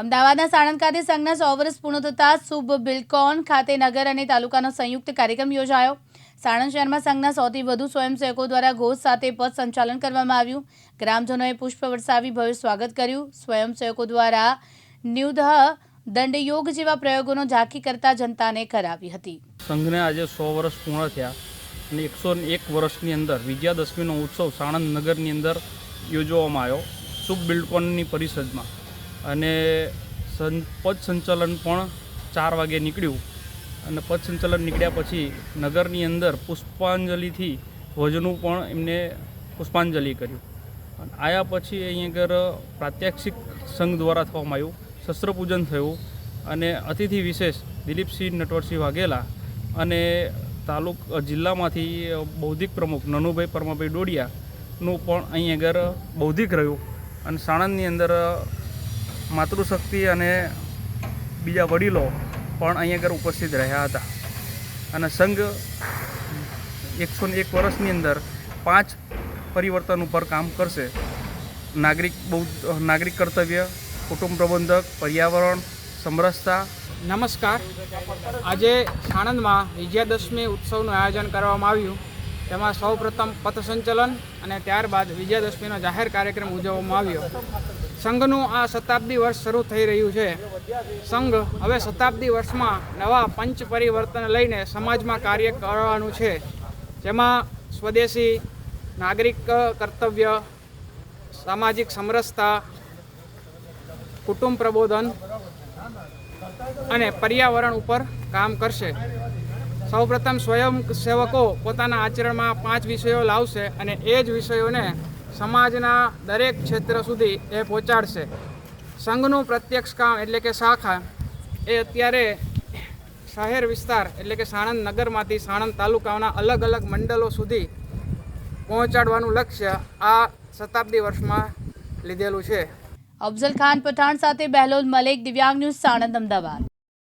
અમદાવાદના સાણંદ ખાતે સંઘના સો વર્ષ પૂર્ણ થતા શુભ બિલકોન ખાતે નગર અને તાલુકાનો સંયુક્ત કાર્યક્રમ યોજાયો. સાણંદ શહેરમાં સંઘના સૌથી વધુ સ્વયંસેવકો દ્વારા ઘોષ સાથે પદ સંચાલન કરવામાં આવ્યું. ગ્રામજનોએ પુષ્પ વરસાવી ભવ્ય સ્વાગત કર્યું. સ્વયંસેવકો દ્વારા ન્યુદહ દંડયોગ જેવા પ્રયોગોનો ઝાંખી કરતા જનતાને કરાવી હતી. સંઘને આજે સો વર્ષ પૂર્ણ થયા અને એકસો એક વર્ષની અંદર વિજયાદશમીનો ઉત્સવ સાણંદ નગરની અંદર યોજવામાં આવ્યો. શુભ બિલ્ડકોનની પરિષદમાં અને સં, પદ પણ ચાર વાગે નીકળ્યું. અને પદ સંચાલન નીકળ્યા પછી નગરની અંદર પુષ્પાંજલિથી ભોજનું પણ એમને પુષ્પાંજલિ કર્યું. અને આયા પછી અહીં આગળ પ્રાત્યક્ષિક સંઘ દ્વારા થવામાં આવ્યું. શસ્ત્રપૂજન થયું. અને અતિથિ વિશેષ દિલીપસિંહ નટવરસિંહ વાઘેલા અને તાલુક જિલ્લામાંથી બૌદ્ધિક પ્રમુખ નનુભાઈ પરમાભાઈ ડોડિયાનું પણ અહીં આગળ બૌદ્ધિક રહ્યું. અને સાણંદની અંદર માતૃશક્તિ અને બીજા વડીલો પણ અહીં આગળ ઉપસ્થિત રહ્યા હતા. અને સંઘ એકસો એક વર્ષની અંદર પાંચ પરિવર્તન ઉપર કામ કરશે. નાગરિક બૌદ્ધ, નાગરિક કર્તવ્ય, કુટુંબ પ્રબંધક, પર્યાવરણ, સમરસતા. નમસ્કાર. આજે સાણંદમાં વિજયાદશમી ઉત્સવનું આયોજન કરવામાં આવ્યું. તેમાં સૌપ્રથમ પથસંચલન અને ત્યારબાદ વિજયાદશમીનો જાહેર કાર્યક્રમ ઉજવવામાં આવ્યો. સંઘનું આ શતાબ્દી વર્ષ શરૂ થઈ રહ્યું છે. સંઘ હવે શતાબ્દી વર્ષમાં નવા પંચ પરિવર્તન લઈને સમાજમાં કાર્ય કરવાનું છે. જેમાં સ્વદેશી, નાગરિક કર્તવ્ય, સામાજિક સમરસતા, કુટુંબ પ્રબોધન અને પર્યાવરણ ઉપર કામ કરશે. સૌપ્રથમ સ્વયંસેવકો પોતાના આચરણમાં પાંચ વિષયો લાવશે અને એ જ વિષયોને સમાજના દરેક ક્ષેત્ર સુધી એ પહોંચાડશે. સંઘનું પ્રત્યક્ષ કામ એટલે કે શાખા એ અત્યારે શહેર વિસ્તાર એટલે કે સાણંદ નગરમાંથી સાણંદ તાલુકાના અલગ અલગ મંડળો સુધી પહોંચાડવાનું લક્ષ્ય આ શતાબ્દી વર્ષમાં લીધેલું છે. અફઝલ ખાન પઠાણ સાથે બહેલોલ મલેક, દિવ્યાંગ ન્યૂઝ સાણંદ, અમદાવાદ.